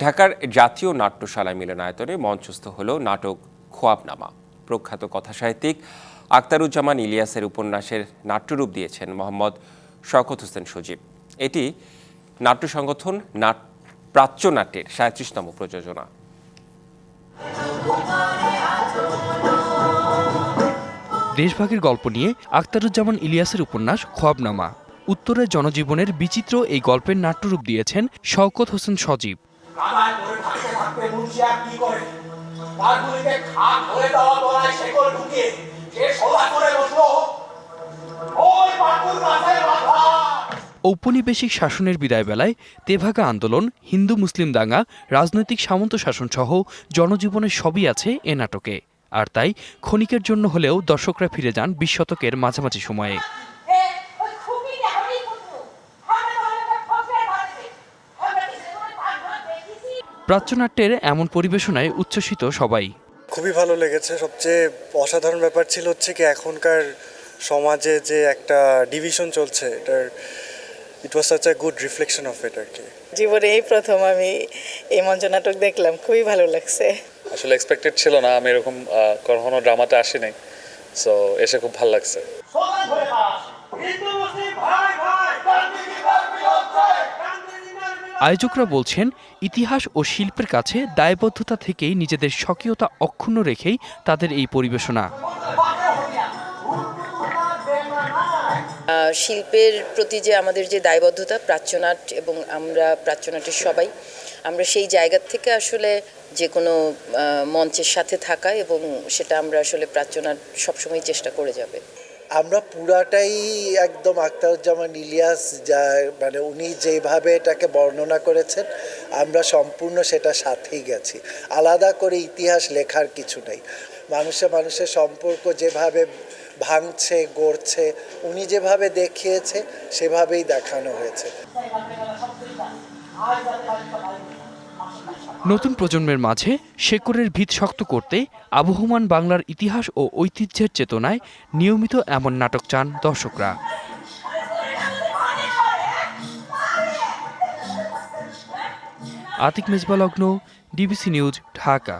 ঢাকার জাতীয় নাট্যশালা মিলনায়তনে মঞ্চস্থ হল নাটক খোয়াবনামা। প্রখ্যাত কথাসাহিত্যিক আক্তারুজ্জামান ইলিয়াসের উপন্যাসের নাট্যরূপ দিয়েছেন মোহাম্মদ শওকত হোসেন সজীব। এটি নাট্য সংগঠন নাট, প্রাচ্য নাট্যের সাঁত্রিশতম প্রযোজনা। দেশভাগের গল্প নিয়ে আখতারুজ্জামান ইলিয়াসের উপন্যাস খোয়াবনামা। উত্তরের জনজীবনের বিচিত্র এই গল্পের নাট্যরূপ দিয়েছেন শওকত হোসেন সজীব। কাদায় থাকতে থাকতে কি করে? খাট হয়ে দেওয়া গলায় শেকল সে করে বসল। ওই গাছের মাথা ঔপনিবেশিক শাসনের বিদায় বেলায় তেভাগা আন্দোলন, হিন্দু মুসলিম দাঙ্গা, রাজনৈতিক সামন্ত শাসন সহ জনজীবনের সবই আছে এ নাটকে। আর তাই ক্ষণিকের জন্য হলেও দর্শকরা ফিরে যান বিশ শতকের মাঝামাঝি সময়ে এ ওই খুপিটা হলেই করতো আমরা বলে ফসলে ধরবে আমরা কিছু করে পাঁচ ঘর দেখেছি প্রাচ্যনাট্যের এমন পরিবেশনায় উচ্ছ্বসিত সবাই। খুবই ভালো লেগেছে। সবচেয়ে অসাধারণ ব্যাপার ছিল হচ্ছে কি এখনকার সমাজে যে একটা ডিভিশন চলছে এটার it was such a good reflection of it আর কি। জীবনে এই প্রথম আমি এই মঞ্চ নাটক দেখলাম। খুবই ভালো লাগছে। আসলে এক্সপেক্টেড ছিল না আমি এরকম কখনো ড্রামাতে আসিনি। সো এসে খুব ভালো লাগছে। আয়োজকরা বলছেন, ইতিহাস ও শিল্পের কাছে দায়বদ্ধতা থেকেই নিজেদের স্বকীয়তা অক্ষুণ্ণ রেখেই তাদের এই পরিবেশনা। শিল্পের প্রতি যে আমাদের যে দায়বদ্ধতা, প্রাচ্যনাট এবং আমরা প্রাচ্যনাটের সবাই, আমরা সেই জায়গা থেকে আসলে যে কোনো মঞ্চের সাথে থাকা এবং সেটা আমরা আসলে প্রাচ্যনাট সবসময় চেষ্টা করে যাবে। আমরা পুরাটাই একদম আখতারুজ্জামান ইলিয়াস যা মানে উনি যেভাবে এটাকে বর্ণনা করেছেন, আমরা সম্পূর্ণ সেটা সাথেই গেছি। আলাদা করে ইতিহাস লেখার কিছু নেই। মানুষে মানুষের সম্পর্ক যেভাবে ভাঙছে, গড়ছে, উনি যেভাবে দেখিয়েছে, সেভাবেই দেখানো হয়েছে। নতুন প্রজন্মের মাঝে শেকড়ের ভিত শক্ত করতে আবহমান বাংলার ইতিহাস ও ঐতিহ্যের চেতনায় নিয়মিত এমন নাটক চান দর্শকরা। আতিক মেজবালগ্ন, ডিবিসি নিউজ, ঢাকা।